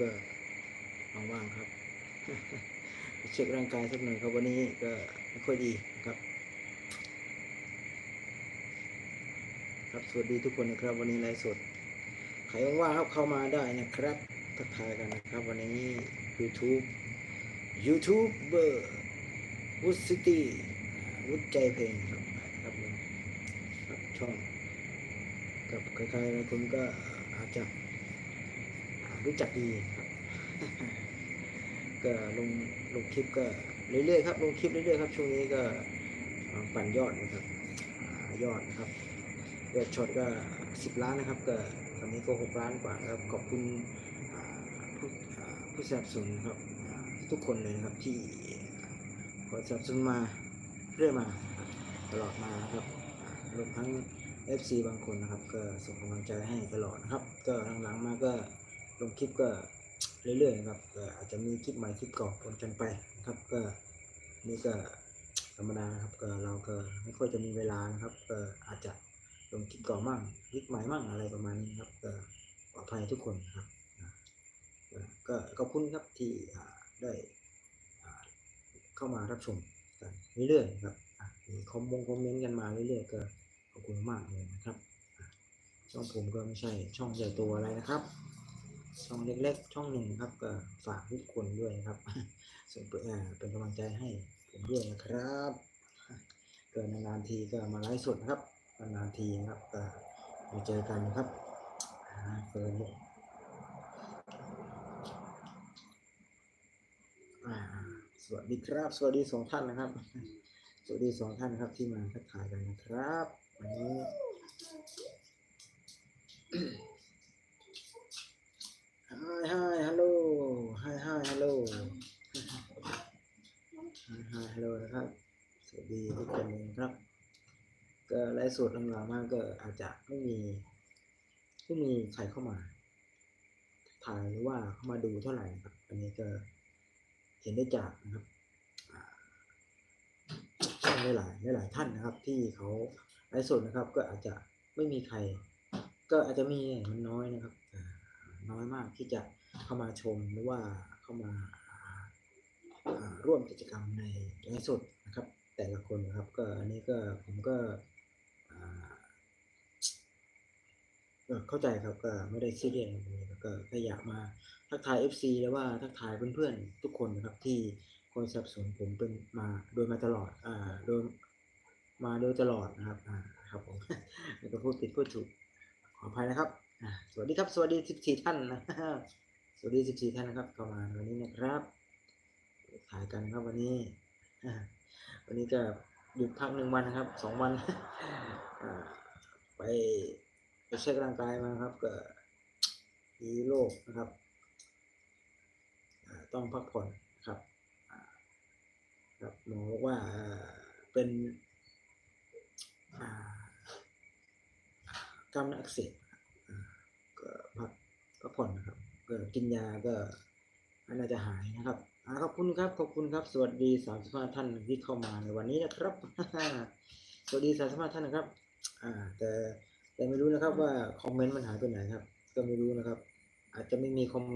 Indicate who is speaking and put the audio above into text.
Speaker 1: ก็ว่างๆครับเช็คร่างกายสักหน่อยครับวันนี้ก็ไม่ค่อยดีครับ ครับสวัสดีทุกคนนะครับ วันนี้ไลฟ์สดใครว่างๆครับเข้ามาได้นะครับ ทักทายกันนะครับ วันนี้ YouTube YouTube เบอร์วุฒิซิตี้วุฒิใจเพลงครับครับครับช่องกับใครๆหลายคนก็อาจจะ รู้จักดีครับก็ลงลงคลิปก็เรื่อยๆครับลงคลิปเรื่อยๆครับช่วงนี้ก็ปั่นยอดนะครับยอดนะครับยอดช็อตก็สิบล้านนะครับก็ตอนนี้ก็หกล้านกว่าครับขอบคุณผู้ผู้สนับสนุนครับทุกคนเลยนะครับที่คอยสนับสนุนมาเรื่อยมาตลอดมาครับรวมทั้ง FC บางคนนะครับ ก็ส่งกำลังใจให้ตลอดนะครับ ก็หลังๆมาก็ ลงคลิปก็เรื่อยๆนะครับอาจจะมีคลิปใหม่คลิปเก่าปนกันไปนะครับก็นี่ก็ธรรมดานครับก็เราก็ไม่ค่อยจะมีเวลานะครับก็อาจจะลงคลิปเก่ามั่งคลิปใหม่มั่งอะไรประมาณนี้ครับก็ขออภัยทุกคนครับก็ขอบคุณครับที่ได้เข้ามารับชมกันเรื่อยๆครับมีคอมมงคอมเมนต์กันมาเรื่อยๆก็ขอบคุณมากเลยนะครับ ช่องผมก็ไม่ใช่ช่องใหญ่โตอะไรนะครับ ช่องเล็กๆ ช่องหนึ่งครับก็ฝากทุกคนด้วยครับส่งเพื่ออ่าเป็นกำลังใจให้ผมด้วยนะครับเกิดนานๆทีก็มาไลฟ์สดครับนานๆทีนะครับก็มาเจอกันนะครับเฟิร์นเนี่ยอ่าสวัสดีครับ สวัสดีสองท่านนะครับ สวัสดีสองท่านครับที่มาทักทายกันนะครับวันนี้ hi hello Hi hi hello นะครับ สวัสดีทุกคนครับ ก็ไลฟ์สดหลังๆมากก็อาจจะไม่มีไม่มีใครเข้ามา ถ่ายหรือว่าเข้ามาดูเท่าไหร่ครับ อันนี้ก็เห็นได้จากนะครับอ่าช่องหลายหลายท่านนะครับ ที่เขาไลฟ์สดนะครับ ก็อาจจะไม่มีใคร ก็อาจจะมีมันน้อยนะครับน้อยมากที่จะเข้ามาชมหรือว่า เข้ามาร่วมกิจกรรมในไลฟ์สดนะครับ แต่ละคนนะครับก็อันนี้ก็ผมก็เข้าใจครับก็ไม่ได้ซีเรียสอะไรแล้วก็แค่อยากมาทักทาย FC แล้วว่าทักทายเพื่อนๆทุกคนนะครับที่คอยสนับสนุนผมเป็นมาโดยมาตลอดอ่าโดยมาโดยตลอดนะครับอ่าครับผมแล้วก็พูดผิดพูดถูกขออภัยนะครับ สวัสดีครับ สวัสดี 14 ท่านนะ สวัสดี14ท่านนะครับเข้ามาวันนี้นะครับถ่ายกันครับวันนี้ วันนี้จะหยุดพักหนึ่งวันนะครับสองวันไปไปเช็คร่างกายมาครับก็มีโรคนะครับต้องพักผ่อนครับครับหมอบอกว่าเป็นกล้ามเนื้ออักเสบก็พักพักผ่อนนะครับ ก็กินยาก็น่าจะหายนะครับอ่าขอบคุณครับ ขอบคุณครับ สวัสดีสามสิบห้าท่านที่เข้ามาในวันนี้นะครับ สวัสดีสามสิบห้าท่านนะครับ อ่า แต่แต่ไม่รู้นะครับว่าคอมเมนต์มันหายไปไหนครับ ก็ไม่รู้นะครับ อาจจะไม่มีคอมเมนต์